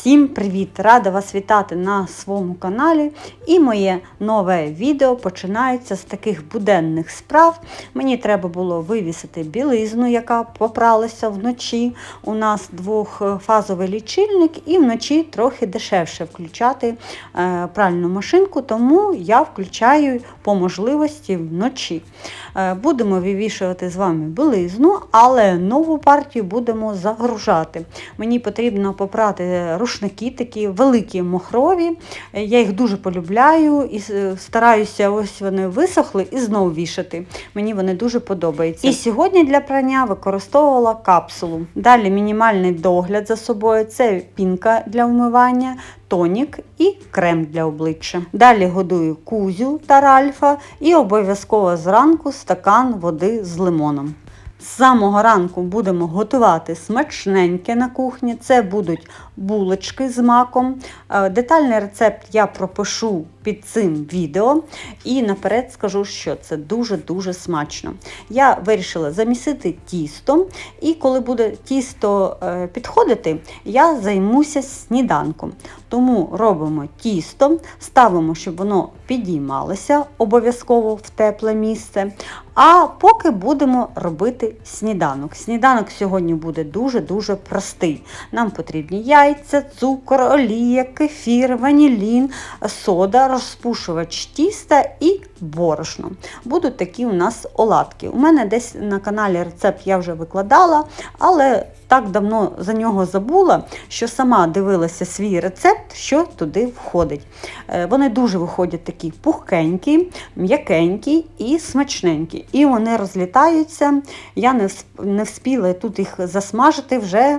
Всім привіт! Рада вас вітати на своєму каналі. І моє нове відео починається з таких буденних справ. Мені треба було вивісити білизну, яка попралася вночі. У нас двохфазовий лічильник, і вночі трохи дешевше включати е, пральну машинку, тому я включаю по можливості вночі. Е, Будемо вивішувати з вами білизну, але нову партію будемо загружати. Мені потрібно попрати рушники, такі великі мохрові. Я їх дуже полюбляю і е, стараюся, ось вони висохли і знову вішати. Мені вони дуже подобаються. І сьогодні для прання використовувала капсулу. Далі мінімальний догляд за собою це пінка для вмивання, тонік і крем для обличчя. Далі годую кузю та ральфа і обов'язково зранку стакан води з лимоном. З самого ранку будемо готувати смачненьке на кухні. Це будуть булочки з маком. Е, Детальний рецепт я пропишу під цим відео. І наперед скажу, що це дуже-дуже смачно. Я вирішила замісити тісто, і коли буде тісто е, підходити, я займуся сніданком. Тому робимо тісто, ставимо, щоб воно підіймалося обов'язково в тепле місце. А поки будемо робити сніданок. Сніданок сьогодні буде дуже-дуже простий. Нам потрібні яйця, цукор, олія, кефір, ванілін, сода, розпушувач тіста і борошно. Будуть такі у нас оладки. У мене десь на каналі рецепт я вже викладала, але так давно за нього забула, що сама дивилася свій рецепт, що туди входить. Е, Вони дуже виходять такі пухкенькі, м'якенькі і смачненькі. І вони розлітаються. Я не всп- не вспіла тут їх засмажити, вже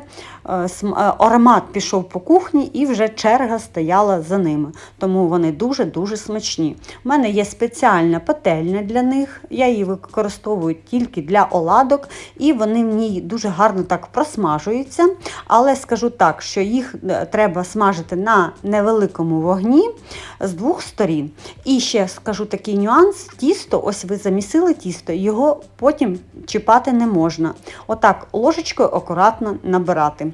аромат пішов по кухні і вже черга стояла за ними. Тому вони дуже-дуже смачні. У мене є спеціальна пательня для них. Я її використовую тільки для оладок, і вони в ній дуже гарно так просмажуються. Але скажу так, що їх е, треба смажити на невеликому вогні з двох сторін. І ще скажу такий нюанс: тісто, ось ви замісили тісто, його потім чіпати не можна. Отак ложечкою акуратно набирати.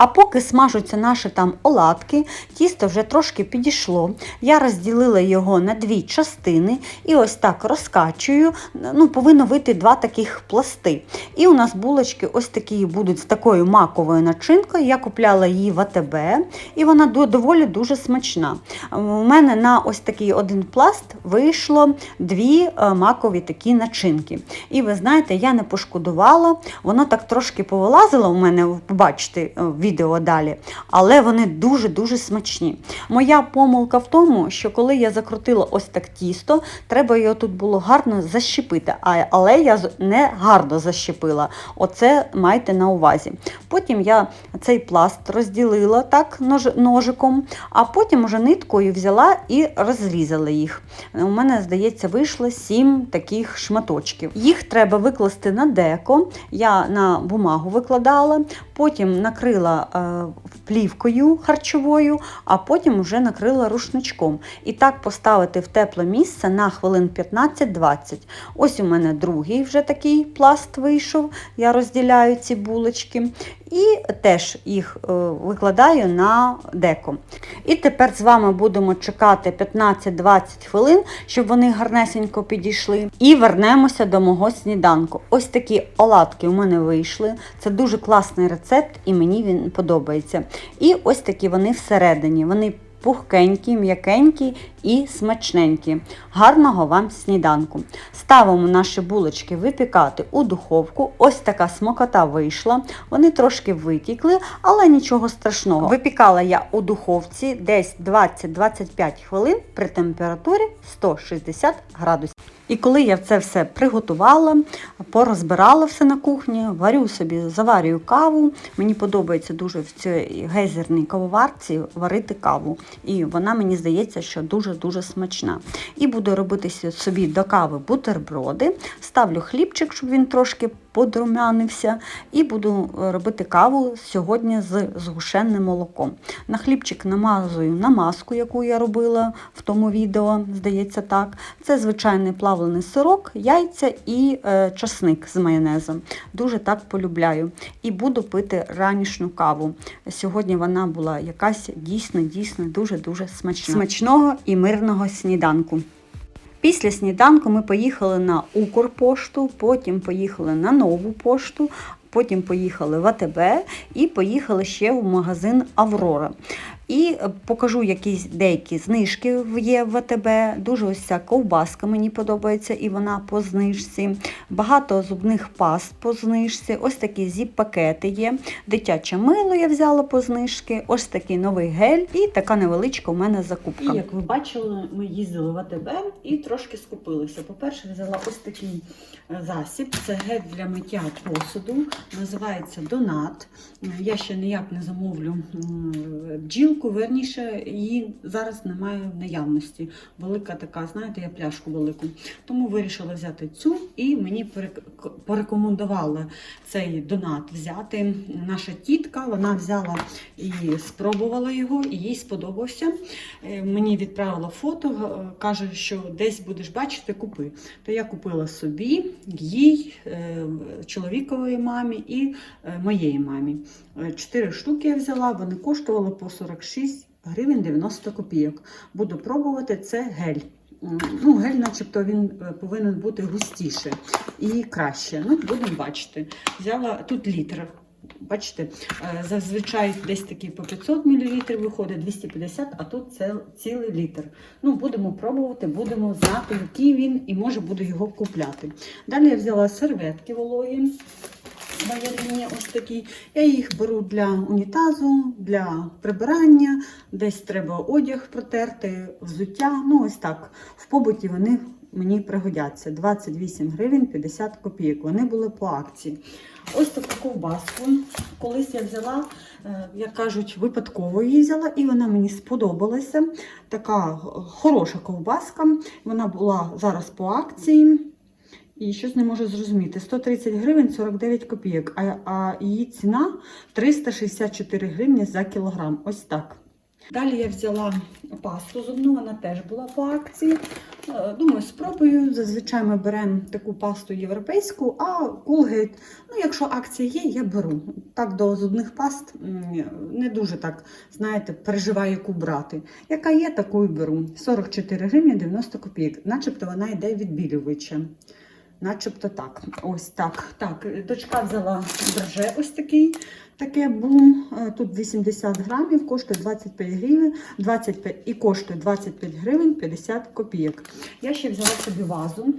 А поки смажуться наші там оладки, тісто вже трошки підійшло. Я розділила його на дві частини і ось так розкачую. Ну, повинно вийти два таких пласти. І у нас булочки ось такі будуть з такою маковою начинкою. Я купляла її в АТБ, і вона доволі дуже смачна. У мене на ось такий один пласт вийшло дві е, макові такі начинки. І ви знаєте, я не пошкодувала, воно так трошки повилазило у мене, ви побачите е, відео далі, але вони дуже-дуже смачні. Моя помилка в тому, що коли я закрутила ось так тісто, треба його тут було гарно защепити, але я не гарно защепила. Оце майте на увазі. Потім я цей пласт розділила так ножиком, а потім уже ниткою взяла і розрізала їх. У мене, здається, вийшло сім таких шматочків. Їх треба викласти на деко. Я на бумагу викладала, потім накрила е, плівкою харчовою, а потім вже накрила рушничком. І так поставити в тепле місце на хвилин 15-20. Ось у мене другий вже такий пласт вийшов. Я розділяю ці булочки. І теж їх е, викладаю на деко. І тепер з вами будемо чекати 15-20 хвилин, щоб вони гарнесенько підійшли. І вернемося до мого сніданку. Ось такі оладки у мене вийшли. Це дуже класний рецепт і мені він подобається. І ось такі вони всередині. Вони пухкенькі, м'якенькі і смачненькі. Гарного вам сніданку. Ставимо наші булочки випікати у духовку. Ось така смокота вийшла. Вони трошки витікли, але нічого страшного. Випікала я у духовці десь 20-25 хвилин при температурі 160 градусів. І коли я це все приготувала, порозбирала все на кухні, варю собі, заварюю каву. Мені подобається дуже в цій гейзерній кавоварці варити каву. І вона мені здається, що дуже-дуже смачна. І буду робити собі до кави бутерброди. Ставлю хлібчик, щоб він трошки подрумянився. І буду е, робити каву сьогодні з згушенним молоком. На хлібчик намазую намазку, яку я робила в тому відео, здається так. Це звичайний плавлений сирок, яйця і е, часник з майонезом. Дуже так полюбляю. І буду пити ранішню каву. Сьогодні вона була якась дійсно, дійсно дуже-дуже смачна. Смачного і мирного сніданку. Після сніданку ми поїхали на Укрпошту, потім поїхали на нову пошту, потім поїхали в АТБ і поїхали ще в магазин Аврора. І е, покажу якісь деякі знижки є в АТБ. Дуже ось ця ковбаска мені подобається, і вона по знижці. Багато зубних паст по знижці. Ось такі зіп-пакети є. Дитяче мило я взяла по знижки. Ось такий новий гель і така невеличка у мене закупка. І як ви бачили, ми їздили в АТБ і трошки скупилися. По-перше, взяла ось такий е, засіб. Це гель для миття посуду. Називається Донат. Я ще ніяк не замовлю бджілку, верніше, її зараз немає в наявності. Велика така, знаєте, я пляшку велику. Тому вирішила взяти цю і мені порекомендували цей донат взяти. Наша тітка, вона взяла і спробувала його, і їй сподобався. Е, Мені відправила фото, каже, що десь будеш бачити, купи. То я купила собі, їй, е, чоловікової мамі і е, моєї мамі. Е, Чотири штуки я взяла, вони коштували по 46 гривень 90 копійок. Буду пробувати це гель. Ну, гель, начебто, він е, повинен бути густіше і краще. Ну, будемо бачити. Взяла тут літр. Бачите, зазвичай десь такі по 500 мл виходить, 250, а тут це цілий літр. Ну, будемо пробувати, будемо знати, який він, і може буду його купляти. Далі я взяла серветки вологі. Баярні ось такі. Я їх беру для унітазу, для прибирання, десь треба одяг протерти, взуття. Ну, ось так. В побуті вони мені пригодяться. 28 гривень 50 копійок. Вони були по акції. Ось таку ковбаску. Колись я взяла, е, як кажуть, випадково її взяла, і вона мені сподобалася. Така е, хороша ковбаска. Вона була зараз по акції. І щось не можу зрозуміти. 130 гривень 49 копійок, а, а її ціна 364 гривні за кілограм. Ось так. Далі я взяла пасту зубну, вона теж була по акції. Е, Думаю, спробую. Зазвичай ми беремо таку пасту європейську, а Colgate, ну якщо акція є, я беру. Так до зубних паст не дуже так, знаєте, переживаю, яку брати. Яка є, таку і беру. 44 гривні 90 копійок. Начебто вона йде відбілювача. Начебто так. Ось так. Так, дочка взяла драже ось такий. Таке бум. Е, Тут 80 грамів, коштує 25 гривень, 25, і коштує 25 гривень 50 копійок. Я ще взяла собі вазу.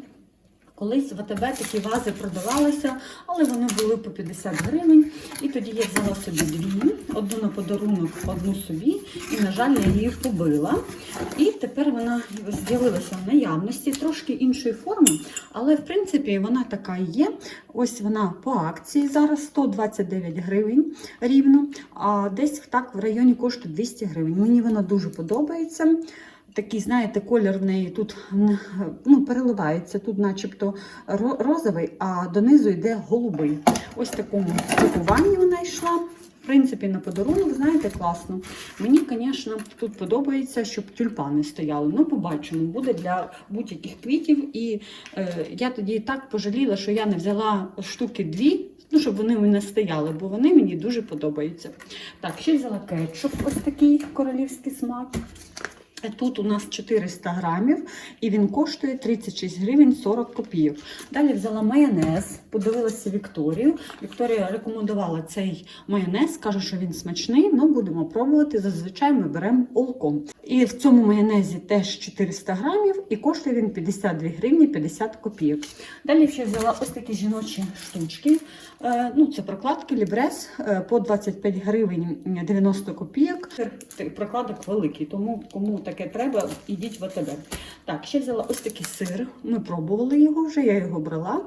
Колись в АТБ такі вази продавалися, але вони були по 50 гривень. І тоді я взяла собі дві, одну на подарунок, одну собі. І, на жаль, я її побила. І тепер вона з'явилася в наявності, трошки іншої форми, але в принципі вона така є. Ось вона по акції зараз 129 гривень рівно, а десь так в районі коштує 200 гривень. Мені вона дуже подобається. Такий, знаєте, колір в неї тут ну, переливається, тут начебто розовий, а донизу йде голубий. Ось в такому пакуванні вона йшла. В принципі, на подарунок, знаєте, класно. Мені, звісно, тут подобається, щоб тюльпани стояли. Ну, побачимо, буде для будь-яких квітів. І е, я тоді так пожаліла, що я не взяла штуки дві, ну, щоб вони у мене стояли, бо вони мені дуже подобаються. Так, ще взяла кетчуп, ось такий королівський смак. Тут у нас 400 грамів і він коштує 36 гривень 40 копійок. Далі взяла майонез, подивилася Вікторію. Вікторія рекомендувала цей майонез, каже, що він смачний. Ну, будемо пробувати. Зазвичай ми беремо олком. І в цьому майонезі теж 400 грамів і коштує він 52 гривні 50 копійок. Далі ще взяла ось такі жіночі штучки. Е, Ну, це прокладки Лібрес е, по 25 гривень 90 копійок. Прокладок великий, тому кому таке треба, ідіть в АТБ. Так, ще взяла ось такий сир. Ми пробували його вже, я його брала.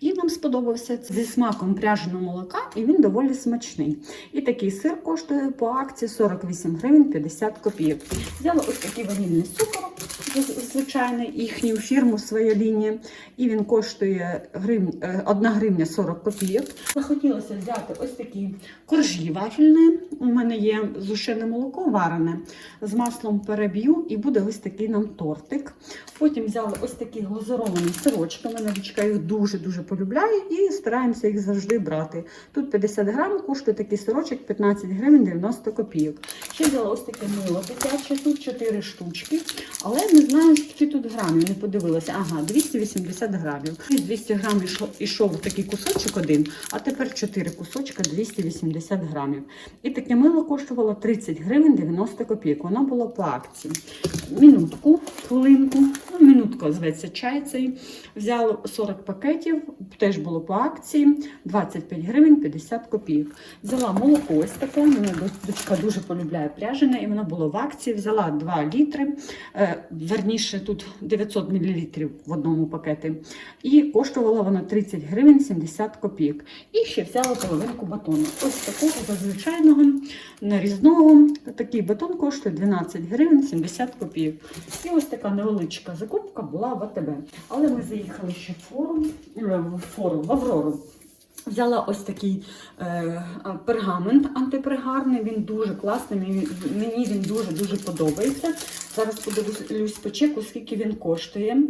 І нам сподобався зі смаком пряженого молока, і він доволі смачний. І такий сир коштує по акції 48 гривень 50 копійок. Взяла ось такий ванільний цукор, звичайний, їхню фірму, своя лінія. І він коштує 1 гривня 40 копійок. Захотілося взяти ось такі коржі вафельні. У мене є зушене молоко варене. З маслом переб'ю і буде ось такий нам тортик. Потім взяли ось такі глазуровані сирочки. Мене дочка їх дуже-дуже полюбляє і стараємося їх завжди брати. Тут 50 грам, коштує такий сирочок 15 гривень 90 копійок. Ще взяла ось таке мило дитяче, тут 4 штучки, але не знаю, скільки тут грамів, не подивилася. Ага, 280 грамів. 200 грамів ішов такий кусочок один, а тепер 4 кусочка 280 грамів. І таке мило коштувало 30 гривень 90 копійок. Воно було по акції. Минутку, хвилинку, ну, минутка зветься чай цей. Взяли 40 пакетів, теж було по акції, 25 гривень 50 копійок. Взяла молоко ось таке, мене дочка дуже полюбляє пряжене, і воно було в акції. Взяла 2 літри, е, верніше тут 900 мл в одному пакеті. І коштувала вона 30 гривень 70 копійок. І ще взяла половинку батону. Ось такого зазвичайного нарізного. Такий батон коштує 12 гривень 70 копійок. І ось така невеличка закупка була в АТБ. Але ми заїхали ще в форум, е, форум, в Аврору. Взяла ось такий е, пергамент антипригарний, він дуже класний, мені, він дуже-дуже подобається. Зараз подивлюсь по чеку, скільки він коштує.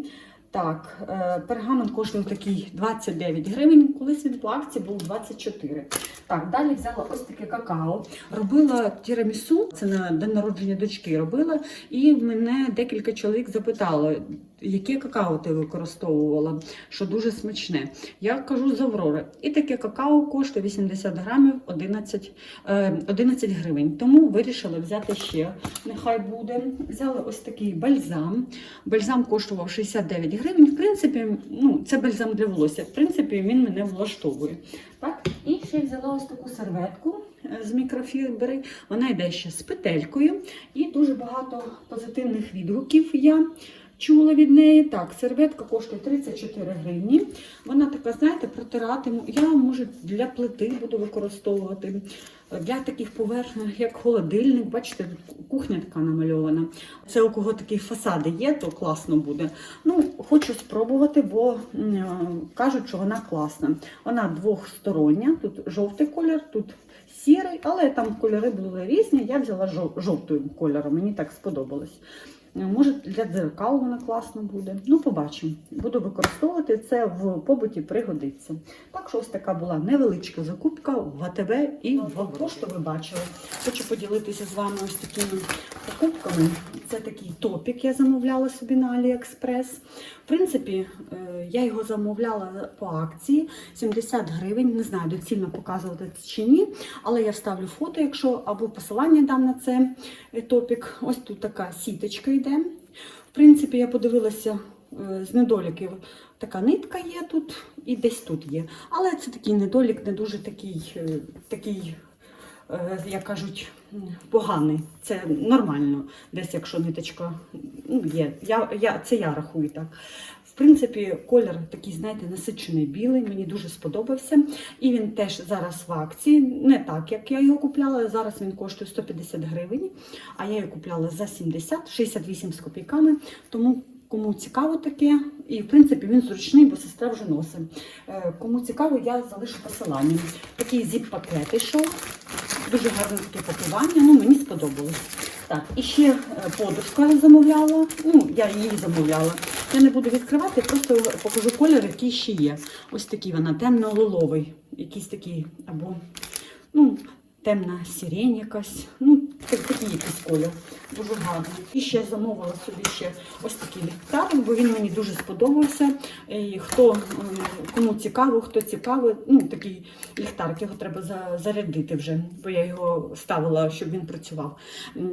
Так, е, пергамент коштує такий 29 гривень, колись він по акції був 24. Так, далі взяла ось таке какао. Робила тірамісу, це на день народження дочки робила, і мене декілька чоловік запитало, яке какао ти використовувала, що дуже смачне. Я кажу з Аврори. І таке какао коштує 80 грамів 11, е, 11 гривень. Тому вирішила взяти ще. Нехай буде. Взяла ось такий бальзам. Бальзам коштував 69 гривень. В принципі, ну, це бальзам для волосся. В принципі, він мене влаштовує. Так? І ще взяла ось таку серветку е, з мікрофібри. Вона йде ще з петелькою. І дуже багато позитивних відгуків я чула від неї. Так, серветка коштує 34 гривні. Вона така, знаєте, протиратиму. Я може для плити буду використовувати. Для таких поверхень, як холодильник, бачите, кухня така намальована. Це у кого такі фасади є, то класно буде. Ну, хочу спробувати, бо е, кажуть, що вона класна. Вона двохстороння, тут жовтий колір, тут сірий, але там кольори були різні. Я взяла жов- жовтим кольором, мені так сподобалось. Може, для дзеркал вона класно буде. Ну, побачимо. Буду використовувати це в побуті, пригодиться. Так що ось така була невеличка закупка в АТБ і в Пошту ви бачили. Хочу поділитися з вами ось такими покупками. Це такий топік я замовляла собі на Аліекспрес. В принципі, е, я його замовляла по акції 70 гривень. Не знаю, доцільно показувати це чи ні, але я вставлю фото, якщо або посилання дам на це е, топік. Ось тут така сіточка йде. В принципі, я подивилася е, з недоліків. Така нитка є тут і десь тут є. Але це такий недолік, не дуже такий, такий як кажуть, поганий. Це нормально. Десь якщо ниточка ну, є. Я, я, це я рахую так. В принципі, колір такий, знаєте, насичений білий, мені дуже сподобався. І він теж зараз в акції, не так, як я його купляла. Зараз він коштує 150 гривень, а я його купляла за 70, 68 з копійками. Тому кому цікаво таке, і в принципі він зручний, бо сестра вже носить. Е, Кому цікаво, я залишу посилання. Такий зіп-пакет йшов. Дуже гарне таке пакування, ну мені сподобалось. Так, і ще е, подушка замовляла. Ну, я її замовляла. Я не буду відкривати, просто покажу колір, який ще є. Ось такий вона, темно-лиловий, якийсь такий, або ну, темна сирень якась. Ну, такий якийсь колір. Дуже гарний. І ще замовила собі ще ось такий ліхтар, бо він мені дуже сподобався. І хто кому цікаво, хто цікавий, ну такий ліхтарик, його треба зарядити вже, бо я його ставила, щоб він працював.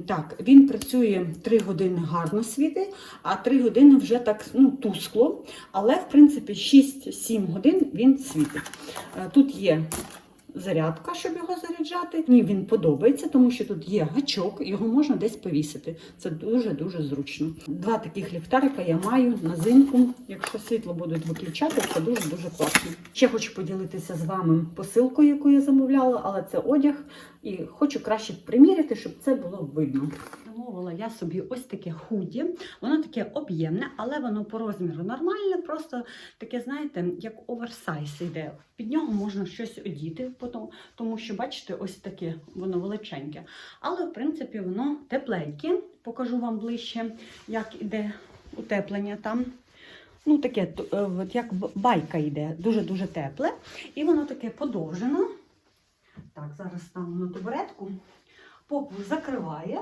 Так, він працює 3 години гарно світить, а 3 години вже так ну, тускло. Але в принципі 6-7 годин він світить. Е, Тут є зарядка, щоб його заряджати. Мені він подобається, тому що тут є гачок, його можна десь повісити. Це дуже-дуже зручно. Два таких ліхтарика я маю на зимку. Якщо світло будуть виключати, це дуже-дуже класно. Ще хочу поділитися з вами посилкою, яку я замовляла, але це одяг. І хочу краще приміряти, щоб це було видно. Замовила я собі ось таке худі. Воно таке об'ємне, але воно по розміру нормальне, просто таке, знаєте, як оверсайз йде. Під нього можна щось одіти, тому що, бачите, ось таке воно величеньке. Але, в принципі, воно тепленьке. Покажу вам ближче, як іде утеплення там. Ну, таке, е, як байка йде, дуже-дуже тепле. І воно таке подовжено. Так, зараз стану на табуретку. Попу закриває.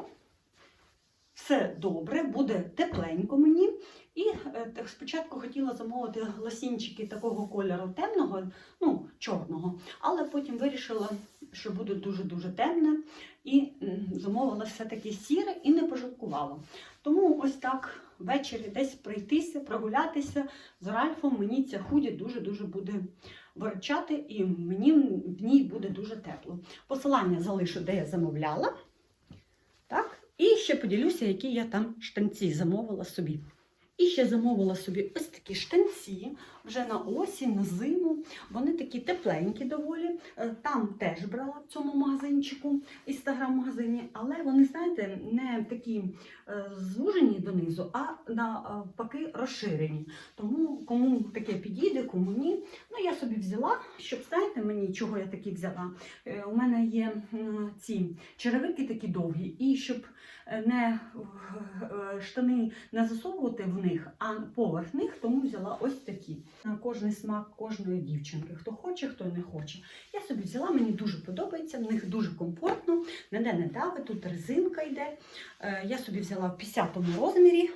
Все добре, буде тепленько мені. І е, так спочатку хотіла замовити лосінчики такого кольору темного, ну, чорного, але потім вирішила, що буде дуже-дуже темне, і замовила все-таки сіре і не пожалкувала. Тому ось так ввечері десь пройтися, прогулятися з Ральфом. Мені ця худі дуже-дуже буде виручати, і мені в ній буде дуже тепло. Посилання залишу, де я замовляла. І ще поділюся, які я там штанці замовила собі. І ще замовила собі ось такі штанці вже на осінь, на зиму. Вони такі тепленькі доволі. Е, Там теж брала в цьому магазинчику, інстаграм-магазині, але вони, знаєте, не такі е, звужені донизу, а навпаки розширені. Тому кому таке підійде, кому ні. Ну, я собі взяла, щоб знаєте мені, чого я такі взяла. Е, У мене є ці черевики такі довгі, і щоб не штани не засовувати в них, а поверх них, тому взяла ось такі. На кожний смак кожної дівчинки. Хто хоче, хто не хоче. Я собі взяла, мені дуже подобається, в них дуже комфортно, ніде не дави, тут резинка йде. Е, Я собі взяла в 50-му розмірі,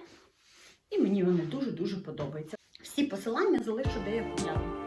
і мені вони дуже-дуже подобаються. Всі посилання залишу, де я купляла.